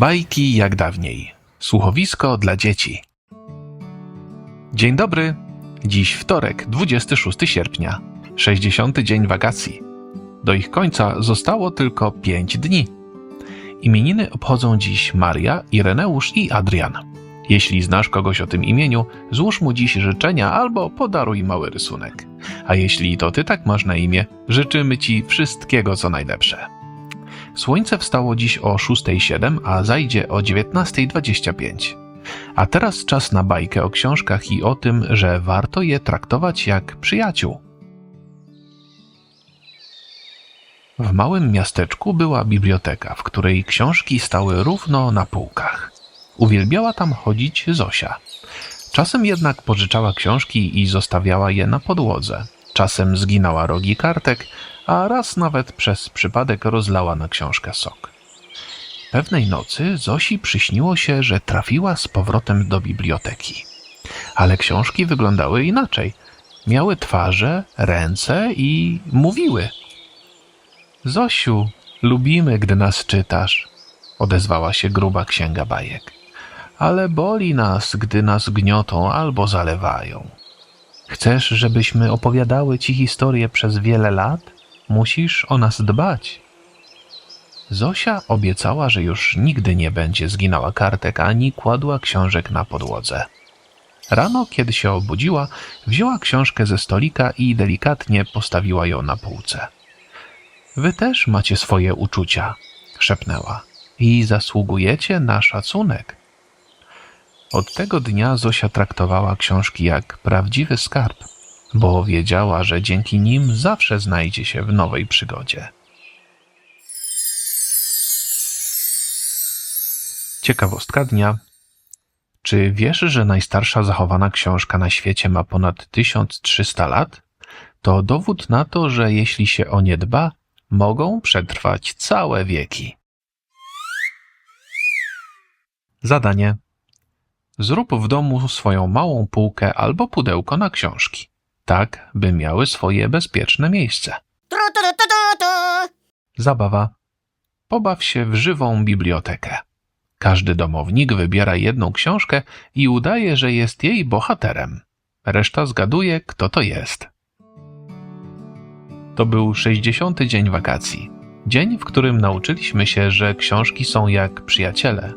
Bajki jak dawniej. Słuchowisko dla dzieci. Dzień dobry. Dziś wtorek, 26 sierpnia, 60. dzień wakacji. Do ich końca zostało tylko 5 dni. Imieniny obchodzą dziś Maria, Ireneusz i Adrian. Jeśli znasz kogoś o tym imieniu, złóż mu dziś życzenia albo podaruj mały rysunek. A jeśli to ty tak masz na imię, życzymy ci wszystkiego co najlepsze. Słońce wstało dziś o 6.07, a zajdzie o 19.25. A teraz czas na bajkę o książkach i o tym, że warto je traktować jak przyjaciół. W małym miasteczku była biblioteka, w której książki stały równo na półkach. Uwielbiała tam chodzić Zosia. Czasem jednak pożyczała książki i zostawiała je na podłodze. Czasem zginała rogi kartek, a raz nawet przez przypadek rozlała na książkę sok. Pewnej nocy Zosi przyśniło się, że trafiła z powrotem do biblioteki. Ale książki wyglądały inaczej. Miały twarze, ręce i mówiły. Zosiu, lubimy, gdy nas czytasz, odezwała się gruba księga bajek. Ale boli nas, gdy nas gniotą albo zalewają. Chcesz, żebyśmy opowiadały ci historię przez wiele lat? Musisz o nas dbać. Zosia obiecała, że już nigdy nie będzie zginała kartek ani kładła książek na podłodze. Rano, kiedy się obudziła, wzięła książkę ze stolika i delikatnie postawiła ją na półce. Wy też macie swoje uczucia, szepnęła, i zasługujecie na szacunek. Od tego dnia Zosia traktowała książki jak prawdziwy skarb, bo wiedziała, że dzięki nim zawsze znajdzie się w nowej przygodzie. Ciekawostka dnia. Czy wiesz, że najstarsza zachowana książka na świecie ma ponad 1300 lat? To dowód na to, że jeśli się o nie dba, mogą przetrwać całe wieki. Zadanie. Zrób w domu swoją małą półkę albo pudełko na książki, tak by miały swoje bezpieczne miejsce. Zabawa. Pobaw się w żywą bibliotekę. Każdy domownik wybiera jedną książkę i udaje, że jest jej bohaterem. Reszta zgaduje, kto to jest. To był 60. dzień wakacji. Dzień, w którym nauczyliśmy się, że książki są jak przyjaciele.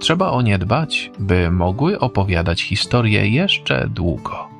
Trzeba o nie dbać, by mogły opowiadać historię jeszcze długo.